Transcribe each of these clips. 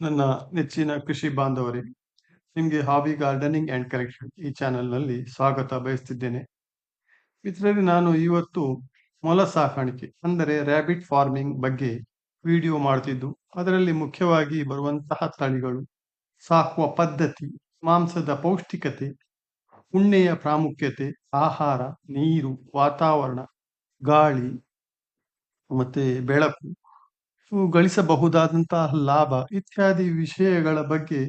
ನನ್ನ ನೆಚ್ಚಿನ ಕೃಷಿ ಬಾಂಧವರಿಗೆ ನಿಮಗೆ ಹಾಬಿ ಗಾರ್ಡನಿಂಗ್ ಅಂಡ್ ಕಲೆಕ್ಷನ್ ಈ ಚಾನೆಲ್ನಲ್ಲಿ ಸ್ವಾಗತ ಬಯಸ್ತಿದ್ದೇನೆ. ಮಿತ್ರರೇ, ನಾನು ಇವತ್ತು ಮೊಲ ಸಾಕಾಣಿಕೆ, ಅಂದರೆ ರ್ಯಾಬಿಟ್ ಫಾರ್ಮಿಂಗ್ ಬಗ್ಗೆ ವಿಡಿಯೋ ಮಾಡ್ತಿದ್ದು. ಅದರಲ್ಲಿ ಮುಖ್ಯವಾಗಿ ಬರುವಂತಹ ತಳಿಗಳು, ಸಾಕುವ ಪದ್ಧತಿ, ಮಾಂಸದ ಪೌಷ್ಟಿಕತೆ, ಉಣ್ಣೆಯ ಪ್ರಾಮುಖ್ಯತೆ, ಆಹಾರ, ನೀರು, ವಾತಾವರಣ, ಗಾಳಿ, ಮತ್ತೆ ಬೆಳಕು ಗಳಿಸಬಹುದಾದಂತಹ ಲಾಭ ಇತ್ಯಾದಿ ವಿಷಯಗಳ ಬಗ್ಗೆ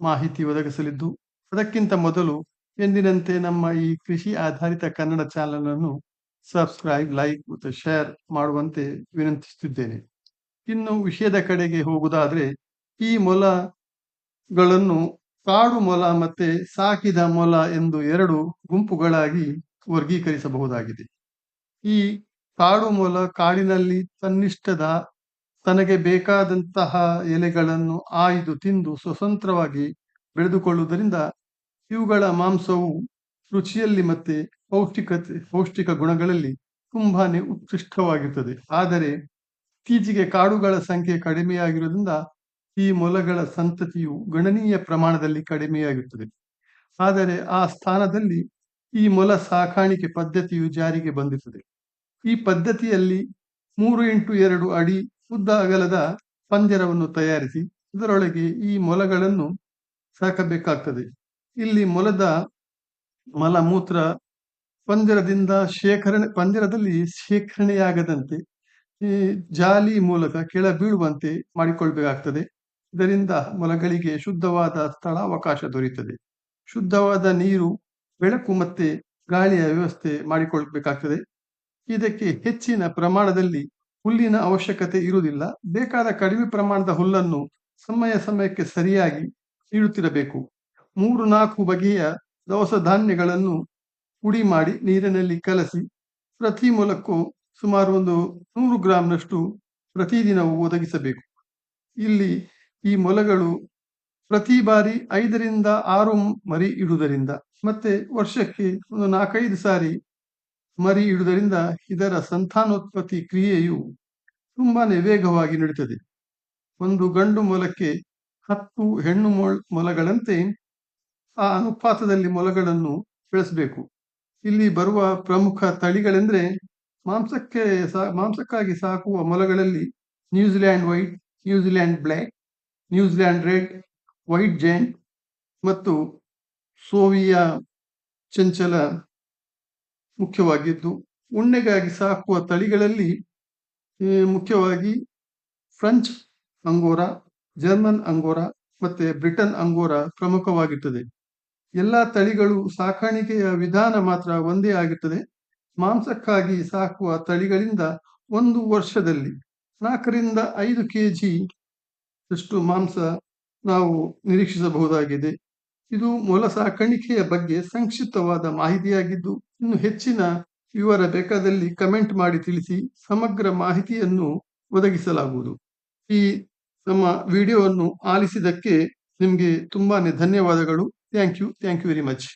ಮಾಹಿತಿ ಒದಗಿಸಲಿದ್ದು, ಅದಕ್ಕಿಂತ ಮೊದಲು ಎಂದಿನಂತೆ ನಮ್ಮ ಈ ಕೃಷಿ ಆಧಾರಿತ ಕನ್ನಡ ಚಾನೆಲ್ ಅನ್ನು ಸಬ್ಸ್ಕ್ರೈಬ್ ಲೈಕ್ ಮತ್ತು ಶೇರ್ ಮಾಡುವಂತೆ ವಿನಂತಿಸುತ್ತಿದ್ದೇನೆ. ಇನ್ನು ವಿಷಯದ ಕಡೆಗೆ ಹೋಗುವುದಾದ್ರೆ, ಈ ಮೊಲಗಳನ್ನು ಕಾಡು ಮೊಲ ಮತ್ತೆ ಸಾಕಿದ ಮೊಲ ಎಂದು ಎರಡು ಗುಂಪುಗಳಾಗಿ ವರ್ಗೀಕರಿಸಬಹುದಾಗಿದೆ. ಈ ಕಾಡು ಮೊಲ ಕಾಡಿನಲ್ಲಿ ತನ್ನಿಷ್ಟದ ತನಗೆ ಬೇಕಾದಂತಹ ಎಲೆಗಳನ್ನು ಆಯ್ದು ತಿಂದು ಸ್ವತಂತ್ರವಾಗಿ ಬೆಳೆದುಕೊಳ್ಳುವುದರಿಂದ ಇವುಗಳ ಮಾಂಸವು ರುಚಿಯಲ್ಲಿ ಮತ್ತೆ ಪೌಷ್ಟಿಕತೆ, ಪೌಷ್ಟಿಕ ಗುಣಗಳಲ್ಲಿ ತುಂಬಾನೇ ಉತ್ಕೃಷ್ಟವಾಗಿರುತ್ತದೆ. ಆದರೆ ಇತ್ತೀಚೆಗೆ ಕಾಡುಗಳ ಸಂಖ್ಯೆ ಕಡಿಮೆಯಾಗಿರುವುದರಿಂದ ಈ ಮೊಲಗಳ ಸಂತತಿಯು ಗಣನೀಯ ಪ್ರಮಾಣದಲ್ಲಿ ಕಡಿಮೆಯಾಗುತ್ತದೆ ಆದರೆ ಆ ಸ್ಥಾನದಲ್ಲಿ ಈ ಮೊಲ ಸಾಕಾಣಿಕೆ ಪದ್ಧತಿಯು ಜಾರಿಗೆ ಬಂದಿರುತ್ತದೆ. ಈ ಪದ್ಧತಿಯಲ್ಲಿ ಮೂರು ಇಂಟು ಎರಡು ಅಡಿ ಉದ್ದ ಅಗಲದ ಪಂಜರವನ್ನು ತಯಾರಿಸಿ ಇದರೊಳಗೆ ಈ ಮೊಲಗಳನ್ನು ಸಾಕಬೇಕಾಗ್ತದೆ. ಇಲ್ಲಿ ಮೊಲದ ಮಲಮೂತ್ರ ಪಂಜರದಿಂದ ಶೇಖರಣೆ, ಪಂಜರದಲ್ಲಿ ಶೇಖರಣೆಯಾಗದಂತೆ ಈ ಜಾಲಿ ಮೂಲಕ ಕೆಳ ಬೀಳುವಂತೆ ಮಾಡಿಕೊಳ್ಬೇಕಾಗ್ತದೆ. ಇದರಿಂದ ಮೊಲಗಳಿಗೆ ಶುದ್ಧವಾದ ಸ್ಥಳಾವಕಾಶ ದೊರೆಯುತ್ತದೆ. ಶುದ್ಧವಾದ ನೀರು, ಬೆಳಕು ಮತ್ತೆ ಗಾಳಿಯ ವ್ಯವಸ್ಥೆ ಮಾಡಿಕೊಳ್ಬೇಕಾಗ್ತದೆ. ಇದಕ್ಕೆ ಹೆಚ್ಚಿನ ಪ್ರಮಾಣದಲ್ಲಿ ಹುಲ್ಲಿನ ಅವಶ್ಯಕತೆ ಇರುವುದಿಲ್ಲ. ಬೇಕಾದ ಕಡಿಮೆ ಪ್ರಮಾಣದ ಹುಲ್ಲನ್ನು ಸಮಯ ಸಮಯಕ್ಕೆ ಸರಿಯಾಗಿ ನೀಡುತ್ತಿರಬೇಕು ಮೂರು ನಾಲ್ಕು ಬಗೆಯ ದವಸ ಧಾನ್ಯಗಳನ್ನು ಪುಡಿ ಮಾಡಿ ನೀರಿನಲ್ಲಿ ಕಲಸಿ, ಪ್ರತಿ ಮೂಲಕ್ಕೂ ಸುಮಾರು ಒಂದು ನೂರು ಗ್ರಾಂನಷ್ಟು ಪ್ರತಿದಿನವೂ ಒದಗಿಸಬೇಕು. ಇಲ್ಲಿ ಈ ಮೊಲಗಳು ಪ್ರತಿ ಬಾರಿ ಐದರಿಂದ ಆರು ಮರಿ ಇಡುವುದರಿಂದ, ಮತ್ತೆ ವರ್ಷಕ್ಕೆ ಒಂದು ನಾಲ್ಕೈದು ಸಾರಿ ಮರಿ ಇಡುವುದರಿಂದ ಇದರ ಸಂತಾನೋತ್ಪತ್ತಿ ಕ್ರಿಯೆಯು ತುಂಬಾನೇ ವೇಗವಾಗಿ ನಡೀತದೆ. ಒಂದು ಗಂಡು ಮೊಲಕ್ಕೆ ಹತ್ತು ಹೆಣ್ಣು ಮೊಳ, ಮೊಲಗಳಂತೆ ಆ ಅನುಪಾತದಲ್ಲಿ ಮೊಲಗಳನ್ನು ಬೆಳೆಸಬೇಕು. ಇಲ್ಲಿ ಬರುವ ಪ್ರಮುಖ ತಳಿಗಳೆಂದರೆ ಮಾಂಸಕ್ಕೆ ಸಾ, ಮಾಂಸಕ್ಕಾಗಿ ಸಾಕುವ ಮೊಲಗಳಲ್ಲಿ New Zealand white, New Zealand black, New Zealand red, white giant ಮತ್ತು ಸೋವಿಯಾ ಚಂಚಲ ಮುಖ್ಯವಾಗಿದ್ದು, ಉಣ್ಣೆಗಾಗಿ ಸಾಕುವ ತಳಿಗಳಲ್ಲಿ ಮುಖ್ಯವಾಗಿ ಫ್ರೆಂಚ್ ಅಂಗೋರಾ, ಜರ್ಮನ್ ಅಂಗೋರಾ ಮತ್ತೆ ಬ್ರಿಟನ್ ಅಂಗೋರಾ ಪ್ರಮುಖವಾಗಿರ್ತದೆ. ಎಲ್ಲ ತಳಿಗಳು ಸಾಕಾಣಿಕೆಯ ವಿಧಾನ ಮಾತ್ರ ಒಂದೇ ಆಗಿರ್ತದೆ. ಮಾಂಸಕ್ಕಾಗಿ ಸಾಕುವ ತಳಿಗಳಿಂದ ಒಂದು ವರ್ಷದಲ್ಲಿ ನಾಲ್ಕರಿಂದ ಐದು ಕೆ ಜಿ ಅಷ್ಟು ಮಾಂಸ ನಾವು ನಿರೀಕ್ಷಿಸಬಹುದಾಗಿದೆ. ಇದು ಮೊಲ ಸಾಕಾಣಿಕೆಯ ಬಗ್ಗೆ ಸಂಕ್ಷಿಪ್ತವಾದ ಮಾಹಿತಿಯಾಗಿದ್ದು, ಇನ್ನು ಹೆಚ್ಚಿನ ವಿವರ ಬೇಕಾದಲ್ಲಿ ಕಮೆಂಟ್ ಮಾಡಿ ತಿಳಿಸಿ ಸಮಗ್ರ ಮಾಹಿತಿಯನ್ನು ಒದಗಿಸಲಾಗುವುದು. ಈ ನಮ್ಮ ವಿಡಿಯೋವನ್ನು ಆಲಿಸಿದಕ್ಕೆ ನಿಮಗೆ ತುಂಬಾನೇ ಧನ್ಯವಾದಗಳು. Thank you. Thank you very much.